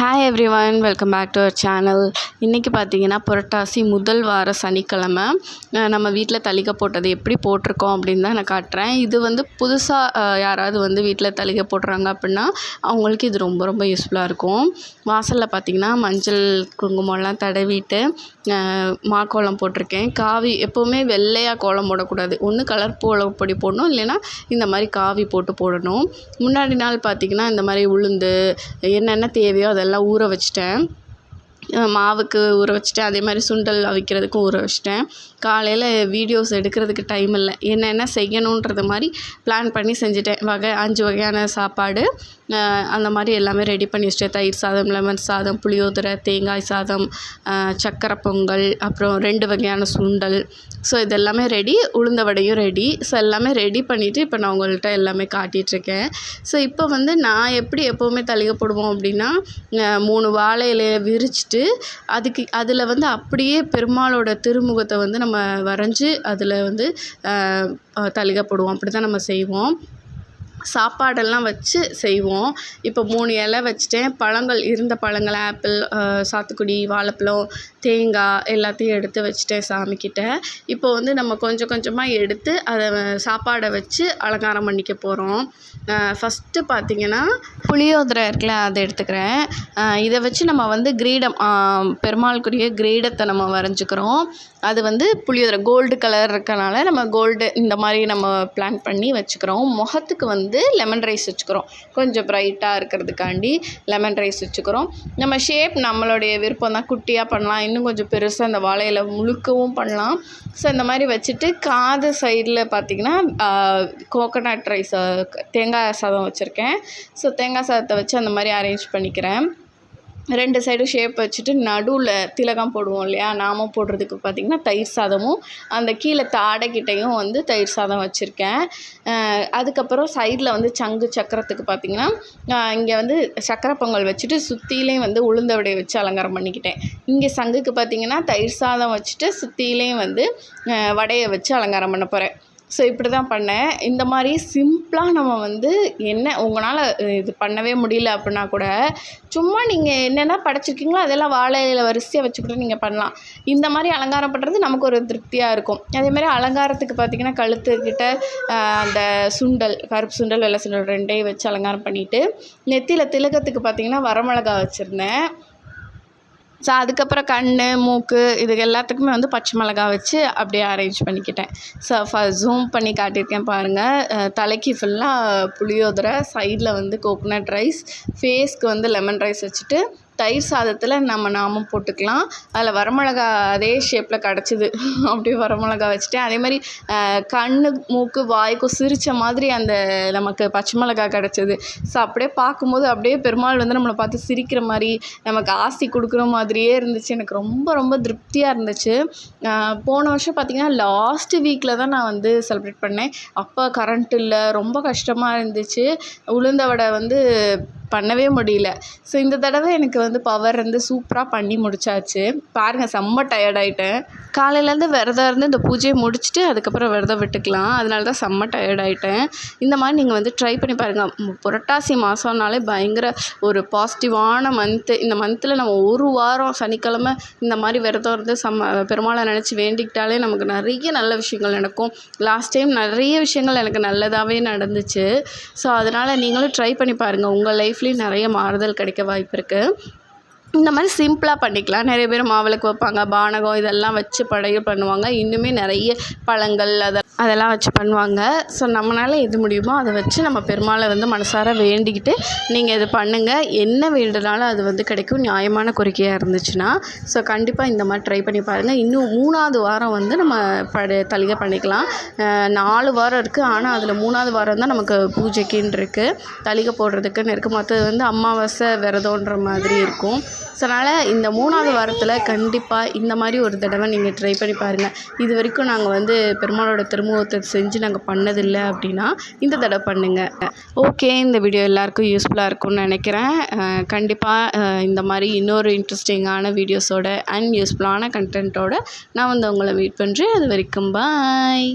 Hi everyone welcome back to our channel இன்றைக்கி பார்த்தீங்கன்னா புரட்டாசி முதல் வார சனிக்கிழமை. நம்ம வீட்டில் தளிகை போட்டது எப்படி போட்டிருக்கோம் அப்படின்னு தான் நான் காட்டுறேன். இது வந்து புதுசாக யாராவது வந்து வீட்டில் தளிகை போடுறாங்க அப்படின்னா அவங்களுக்கு இது ரொம்ப ரொம்ப யூஸ்ஃபுல்லாக இருக்கும். வாசலில் பார்த்தீங்கன்னா மஞ்சள் குங்குமம்லாம் தடவிட்டு மா கோலம் போட்டிருக்கேன். காவி எப்போவுமே வெள்ளையாக கோலம் போடக்கூடாது. ஒன்று கலர் கோலம் பொடி போடணும். இல்லைன்னா இந்த மாதிரி காவி போட்டு போடணும். முன்னாடி நாள் பார்த்திங்கன்னா இந்த மாதிரி உளுந்து என்னென்ன தேவையோ அதெல்லாம் ஊற வச்சிட்டேன். மாவுக்கு ஊற வச்சுட்டேன். அதே மாதிரி சுண்டல் அவிக்கிறதுக்கும் ஊற வச்சிட்டேன். காலையில் வீடியோஸ் எடுக்கிறதுக்கு டைம் இல்லை. என்னென்ன செய்யணுன்றது மாதிரி பிளான் பண்ணி செஞ்சுட்டேன். வகை அஞ்சு வகையான சாப்பாடு. அந்த மாதிரி எல்லாமே ரெடி பண்ணி வச்சிட்டேன் தயிர் சாதம் லெமன் சாதம் புளியோதரை தேங்காய் சாதம் சக்கரை பொங்கல் அப்புறம் ரெண்டு வகையான சுண்டல். ஸோ இது எல்லாமே ரெடி உளுந்த வடையும் ரெடி ஸோ எல்லாமே ரெடி பண்ணிவிட்டு இப்போ நான் உங்கள்கிட்ட எல்லாமே காட்டிகிட்ருக்கேன் ஸோ இப்போ வந்து நான் எப்படி எப்போவுமே தளிகை போடுவோம் அப்படின்னா மூணு வாழை இலையை விரிச்சிட்டு அதுக்கு அதில் வந்து அப்படியே பெருமாளோட திருமுகத்தை வந்து நம்ம வரைஞ்சி அதில் வந்து அஹ் போடுவோம். அப்படி தான் நம்ம செய்வோம். சாப்பாடெல்லாம் வச்சு செய்வோம். இப்போ மூணு இலை வச்சுட்டேன். பழங்கள் இருந்த பழங்கள் ஆப்பிள் சாத்துக்குடி வாழைப்பழம் தேங்காய் எல்லாத்தையும் எடுத்து வச்சுட்டேன் சாமிக்கிட்ட. இப்போ வந்து நம்ம கொஞ்சம் கொஞ்சமாக எடுத்து அதை சாப்பாடை வச்சு அலங்காரம் பண்ணிக்க போகிறோம் ஃபஸ்ட்டு பார்த்திங்கன்னா புளியோதரை இருக்குல்ல அதை எடுத்துக்கிறேன். இதை வச்சு நம்ம வந்து கிரீடம் பெருமாளுக்குரிய கிரீடத்தை நம்ம வரைஞ்சிக்கிறோம். அது வந்து புளியோதரை கோல்டு கலர் இருக்கனால நம்ம கோல்டு இந்த மாதிரி நம்ம பிளான் பண்ணி வச்சுக்கிறோம். முகத்துக்கு வந்து வந்து லெமன் ரைஸ் வச்சுக்கிறோம். கொஞ்சம் ப்ரைட்டாக இருக்கிறதுக்காண்டி லெமன் ரைஸ் வச்சுக்கிறோம். நம்ம ஷேப் நம்மளுடைய விருப்பம் தான். குட்டியாக பண்ணலாம். இன்னும் கொஞ்சம் பெருசாக அந்த வாழையில் முழுக்கவும் பண்ணலாம். ஸோ இந்த மாதிரி வச்சுட்டு காது சைடில் பார்த்திங்கன்னா கோகோனட் ரைஸ் தேங்காய் சாதம் வச்சுருக்கேன். ஸோ தேங்காய் சாதத்தை வச்சு அந்த மாதிரி அரேஞ்ச் பண்ணிக்கிறேன். ரெண்டு சைடும் ஷேப் வச்சுட்டு நடுவில் திலகம் போடுவோம் இல்லையா? நாம போடுறதுக்கு பார்த்திங்கன்னா தயிர் சாதமும் அந்த கீழே தாடைக்கிட்டையும் வந்து தயிர் சாதம் வச்சுருக்கேன். அதுக்கப்புறம் சைடில் வந்து சங்கு சக்கரத்துக்கு பார்த்திங்கன்னா இங்கே வந்து சக்கரை பொங்கல் வச்சுட்டு சுற்றிலையும் வந்து உளுந்த வடையை வச்சு அலங்காரம் பண்ணிக்கிட்டேன். இங்கே சங்குக்கு பார்த்திங்கன்னா தயிர் சாதம் வச்சுட்டு சுற்றிலையும் வந்து வடையை வச்சு அலங்காரம் பண்ண போகிறேன் ஸோ இப்படி தான் பண்ணேன். இந்த மாதிரி சிம்பிளாக நம்ம வந்து என்ன உங்களால் இது பண்ணவே முடியல அப்படின்னா கூட சும்மா நீங்கள் என்னென்ன படைச்சிருக்கீங்களோ அதெல்லாம் வாழை இலையில வரிசையாக வச்சுக்கிட்டு நீங்கள் பண்ணலாம். இந்த மாதிரி அலங்காரம் பண்ணுறது நமக்கு ஒரு திருப்தியாக இருக்கும். அதே மாதிரி அலங்காரத்துக்கு பார்த்திங்கன்னா கழுத்துக்கிட்ட அந்த சுண்டல் கருப்பு சுண்டல் வெள்ளை சுண்டல் ரெண்டையும் வச்சு அலங்காரம் பண்ணிவிட்டு நெத்தியில் திலகத்துக்கு பார்த்திங்கன்னா வரமிளகா வச்சுருந்தேன். ஸோ அதுக்கப்புறம் கண் மூக்கு இது எல்லாத்துக்குமே வந்து பச்சை மிளகா வச்சு அப்படியே அரேஞ்ச் பண்ணிக்கிட்டேன். ஸோ ஃப ஜூம் பண்ணி காட்டியிருக்கேன் பாருங்கள் தலைக்கு ஃபுல்லாக புளியோதரை சைடில் வந்து கோகோனட் ரைஸ் ஃபேஸ்க்கு வந்து லெமன் ரைஸ் வச்சுட்டு தயிர் சாதத்தில் நம்ம நாமம் போட்டுக்கலாம். அதில் வரமிளகா அதே ஷேப்பில் கிடச்சிது. அப்படியே வரமிளகா வச்சுட்டேன். அதே மாதிரி கண்ணு மூக்கு வாய்க்கும் சிரித்த மாதிரி அந்த நமக்கு பச்சை மிளகா கிடச்சிது. ஸோ அப்படியே பார்க்கும்போது அப்படியே பெருமாள் வந்து நம்மளை பார்த்து சிரிக்கிற மாதிரி நமக்கு ஆசி கொடுக்குற மாதிரியே இருந்துச்சு. எனக்கு ரொம்ப ரொம்ப திருப்தியாக இருந்துச்சு. போன வருஷம் பார்த்திங்கன்னா லாஸ்ட் வீக்கில் தான் நான் வந்து செலிப்ரேட் பண்ணேன். அப்போ கரண்ட் இல்லை. ரொம்ப கஷ்டமாக இருந்துச்சு. உளுந்த வடை வந்து பண்ணவே முடியல. ஸோ இந்த தடவை எனக்கு வந்து பவர் இருந்து சூப்பராக பண்ணி முடிச்சாச்சு. பாருங்கள் செம்ம டயர்டாயிட்டேன் காலையிலேருந்து விரதம் இருந்து இந்த பூஜையை முடிச்சுட்டு அதுக்கப்புறம் விரதம் விட்டுக்கலாம். அதனால தான் செம்ம டயர்ட் ஆகிட்டேன் இந்த மாதிரி நீங்கள் வந்து ட்ரை பண்ணி பாருங்கள் புரட்டாசி மாதம்னாலே பயங்கர ஒரு பாசிட்டிவான மந்த்து இந்த மந்தில் நம்ம ஒரு வாரம் சனிக்கிழமை இந்த மாதிரி விரதம் இருந்து சம்ம பெருமாளை நினச்சி வேண்டிக்கிட்டாலே நமக்கு நிறைய நல்ல விஷயங்கள் நடக்கும். லாஸ்ட் டைம் நிறைய விஷயங்கள் எனக்கு நல்லதாகவே நடந்துச்சு. ஸோ அதனால் நீங்களும் ட்ரை பண்ணி பாருங்கள் உங்கள் லைஃப் லைஃப்லேயும் நிறைய மாறுதல் கிடைக்க வாய்ப்பு இருக்குது இந்த மாதிரி சிம்பிளாக பண்ணிக்கலாம். நிறைய பேர் மாவிளக்கு வைப்பாங்க பானகம் இதெல்லாம் வச்சு படையல் பண்ணுவாங்க. இன்னுமே நிறைய பழங்கள் அதை அதெல்லாம் வச்சு பண்ணுவாங்க. ஸோ நம்மளால் எது முடியுமோ அதை வச்சு நம்ம பெருமாளை வந்து மனசார வேண்டிக்கிட்டு நீங்கள் இது பண்ணுங்கள் என்ன வேண்டுனாலும் அது வந்து கிடைக்கும். நியாயமான கோரிக்கையாக இருந்துச்சுன்னா ஸோ கண்டிப்பாக இந்த மாதிரி ட்ரை பண்ணி பாருங்கள் இன்னும் மூணாவது வாரம் வந்து நம்ம படு தளிகை பண்ணிக்கலாம். நாலு வாரம் இருக்குது ஆனால் அதில் மூணாவது வாரம் தான் நமக்கு பூஜைக்குன்னு இருக்குது தளிகை போடுறதுக்குன்னு இருக்குது மற்றது வந்து அமாவாசை விரதம்ன்ற மாதிரி இருக்கும். ஸோ அதனால் இந்த மூணாவது வாரத்தில் கண்டிப்பாக இந்த மாதிரி ஒரு தடவை நீங்கள் ட்ரை பண்ணி பாருங்கள் இது வரைக்கும் நாங்கள் வந்து பெருமாளோட திருமுகத்தை செஞ்சு நாங்கள் பண்ணதில்லை அப்படின்னா இந்த தடவை பண்ணுங்கள் ஓகே இந்த வீடியோ எல்லாருக்கும் யூஸ்ஃபுல்லாக இருக்கும்னு நினைக்கிறேன். கண்டிப்பாக இந்த மாதிரி இன்னொரு இன்ட்ரெஸ்டிங்கான வீடியோஸோட அண்ட் யூஸ்ஃபுல்லான கண்டென்ட்டோட நான் வந்து உங்களை மீட் பண்ணுறேன் அது வரைக்கும் பாய்